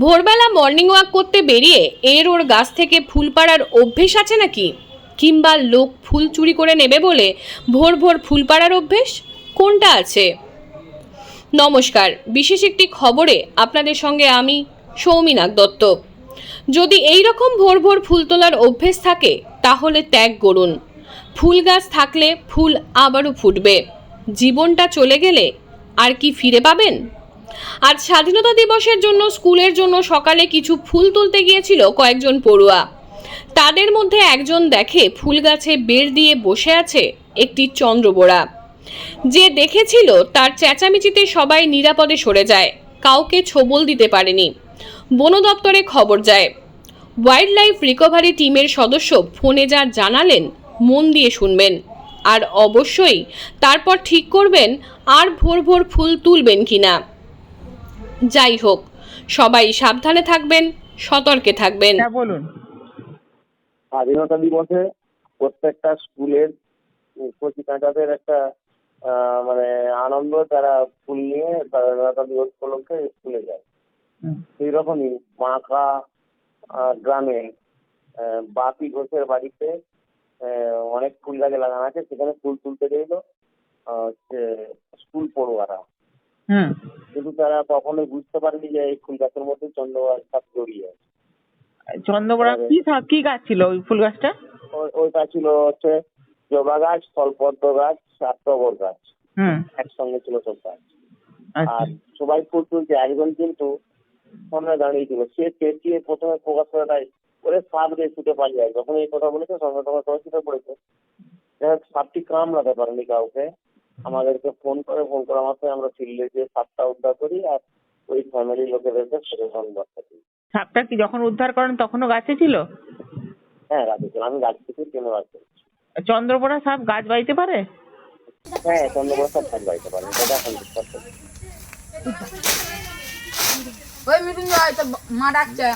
ভোরবেলা morning walk করতে বেরিয়ে এর ওর গাছ থেকে ফুল পাড়ার অভ্যেস আছে নাকি? কিংবা লোক ফুল চুরি করে নেবে বলে ভোর ভোর ফুল পাড়ার অভ্যেস? কোনটা আছে? নমস্কার, বিশেষ একটি খবরে আপনাদের সঙ্গে আমি সৌমিনাক দত্ত। যদি এই রকম ভোর ভোর ফুল তোলার অভ্যেস থাকে, তাহলে ত্যাগ করুন। ফুল গাছ থাকলে ফুল আবারও ফুটবে। জীবনটা চলে গেলে আর কি ফিরে পাবেন? আজ স্বাধীনতা দিবসের জন্য, স্কুলের জন্য সকালে কিছু ফুল তুলতে গিয়েছিল কয়েকজন পড়ুয়া। তাদের মধ্যে একজন দেখে ফুল গাছে বের দিয়ে বসে আছে একটি চন্দ্রবোড়া। যে দেখেছিল, তার চেঁচামেচিতে সবাই নিরাপদে সরে যায়, কাউকে ছোবল দিতে পারেনি। বন দপ্তরে খবর যায় ওয়াইল্ড লাইফ রিকভারি টিমের সদস্য ফোনে যা জানালেন, মন দিয়ে শুনবেন। আর অবশ্যই তারপর ঠিক করবেন, আর ভোর ভোর ফুল তুলবেন কিনা। যাই হোক সবাই সাবধানে থাকবেন সতর্কে থাকবেন। হ্যাঁ বলুন। স্বাধীনতা দিবসে প্রত্যেকটা স্কুলের কচি কাঁচাদের একটা আহ, মানে আনন্দ তারা ফুল নিয়ে স্বাধীনতা দিবস উপলক্ষে স্কুলে যায়। সেই রকমই মাখা গ্রামে আহ, বাপি ঘোষের বাড়িতে আহ, অনেক ফুল গাছ লাগানো আছে সেখানে ফুল তুলতে গেছিল হচ্ছে স্কুল পড়ুয়ারা তারা কখনোই বুঝতে পারেনি যে এই ফুল গাছের মধ্যে চন্দ্রবার সাপ জড়িয়ে আছে। চন্দ্রবড়া কি কি গাছ ছিল ওই ফুল গাছটা ওই- ওইটা ছিল হচ্ছে জবা গাছ স্থলপদ্ম গাছ আর টগর গাছ। হুম। একসঙ্গে ছিল সব গাছ। আচ্ছা। আর সবাই ফুল তুলছে একজন কিন্তু সামনে দাঁড়িয়ে ছিল। সে চেঁচিয়ে প্রথমে প্রকাশ করাটাই ওরে সাপ রে ছুটে পালিয়ে যায় যখন এই কথা বলেছে সঙ্গে সঙ্গে সবাই ছুটে পড়েছে সাপটি কামড়াতে পারেনি কাউকে। আমাদেরকে ফোন করে ফোন করা মাত্রই আমরা ফিল্ডে গিয়ে সাপটা উদ্ধার করি আর ওই ফ্যামিলির লোকেদেরকে সেটা সংবাদটা দিই সাপটা কি যখন উদ্ধার করেন তখনও গাছে ছিল হ্যাঁ গাছে ছিল আমি গাছ থেকে কিনে রাখছি চন্দ্রবড়া সাপ গাছ বাইতে পারে? হ্যাঁ চন্দ্রবড় সব থাক বাড়িতে পারেন এটা এখন বিশ্বাস করি। ওই মৃত্যুঞ্জয় তো মা ডাকছে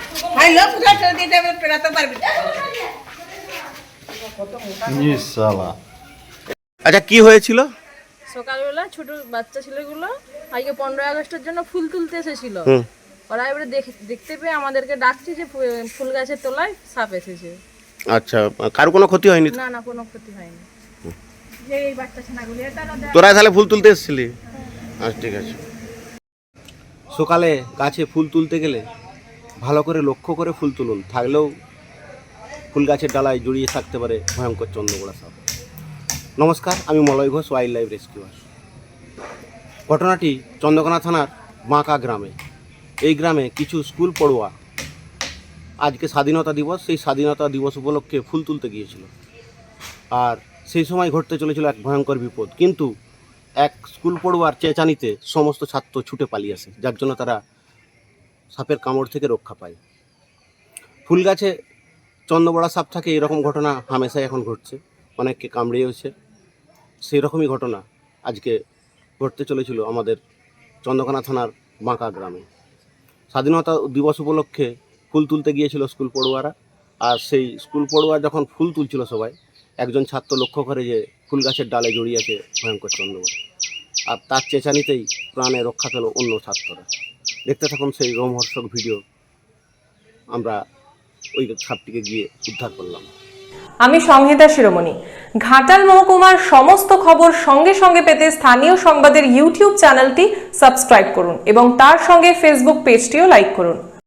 আচ্ছা কি হয়েছিল? সকালবেলা ছোট বাচ্চা ছেলেগুলো আজকে পনেরোই আগস্টের জন্য ফুল তুলতে এসেছিল। ওরা এবারে দেখ- দেখতে পেয়ে আমাদেরকে ডাকছে যে ফুল গাছের তলায় সাপ এসেছে। আচ্ছা কারও কোনো ক্ষতি হয়নি না না কোনো ক্ষতি হয়নি। তোরা তাহলে ফুল তুলতে এসেছিলি? আচ্ছা ঠিক আছে। সকালে গাছে ফুল তুলতে গেলে ভালো করে লক্ষ্য করে ফুল তুলুন। থাকলেও ফুল গাছের ডালায় জড়িয়ে থাকতে পারে ভয়ঙ্কর চন্দ্রগোড়া সাপ। নমস্কার, আমি Malay Ghosh wild life rescuer ঘটনাটি চন্দ্রকোনা থানার বাঁকা গ্রামে। এই গ্রামে কিছু স্কুল পড়ুয়া আজকে স্বাধীনতা দিবস, সেই স্বাধীনতা দিবস উপলক্ষে ফুল তুলতে গিয়েছিল। আর সেই সময় ঘটতে চলেছিল এক ভয়ঙ্কর বিপদ। কিন্তু এক স্কুল পড়ুয়ার চেঁচানিতে সমস্ত ছাত্র ছুটে পালিয়ে আসে, যার জন্য তারা সাপের কামড় থেকে রক্ষা পায়। ফুল গাছে চন্দ্রবড়া সাপ থাকে, এরকম ঘটনা হামেশাই এখন ঘটছে। অনেককে কামড়িয়েছে সেই রকমই ঘটনা আজকে ঘটতে চলেছিল আমাদের চন্দ্রকোনা থানার বাঁকা গ্রামে। স্বাধীনতা দিবস উপলক্ষে ফুল তুলতে গিয়েছিল স্কুল পড়ুয়ারা, আর সেই স্কুল পড়ুয়া যখন ফুল তুলছিল সবাই, একজন ছাত্র লক্ষ্য করে যে ফুল গাছের ডালে জড়িয়ে আছে ভয়ঙ্কর চন্দ্রবড়। আর তার চেঁচানিতেই প্রাণে রক্ষা পেল অন্য ছাত্ররা। দেখতে থাকুন সেই রোমহর্ষক ভিডিও। আমরা ওই সাপটিকে গিয়ে উদ্ধার করলাম। আমি সংহিতা শিরোমণি। ঘাটাল মহকুমার সমস্ত খবর সঙ্গে সঙ্গে পেতে স্থানীয় সংবাদের ইউটিউব চ্যানেলটি সাবস্ক্রাইব করুন এবং তার সঙ্গে ফেসবুক পেজটিও লাইক করুন।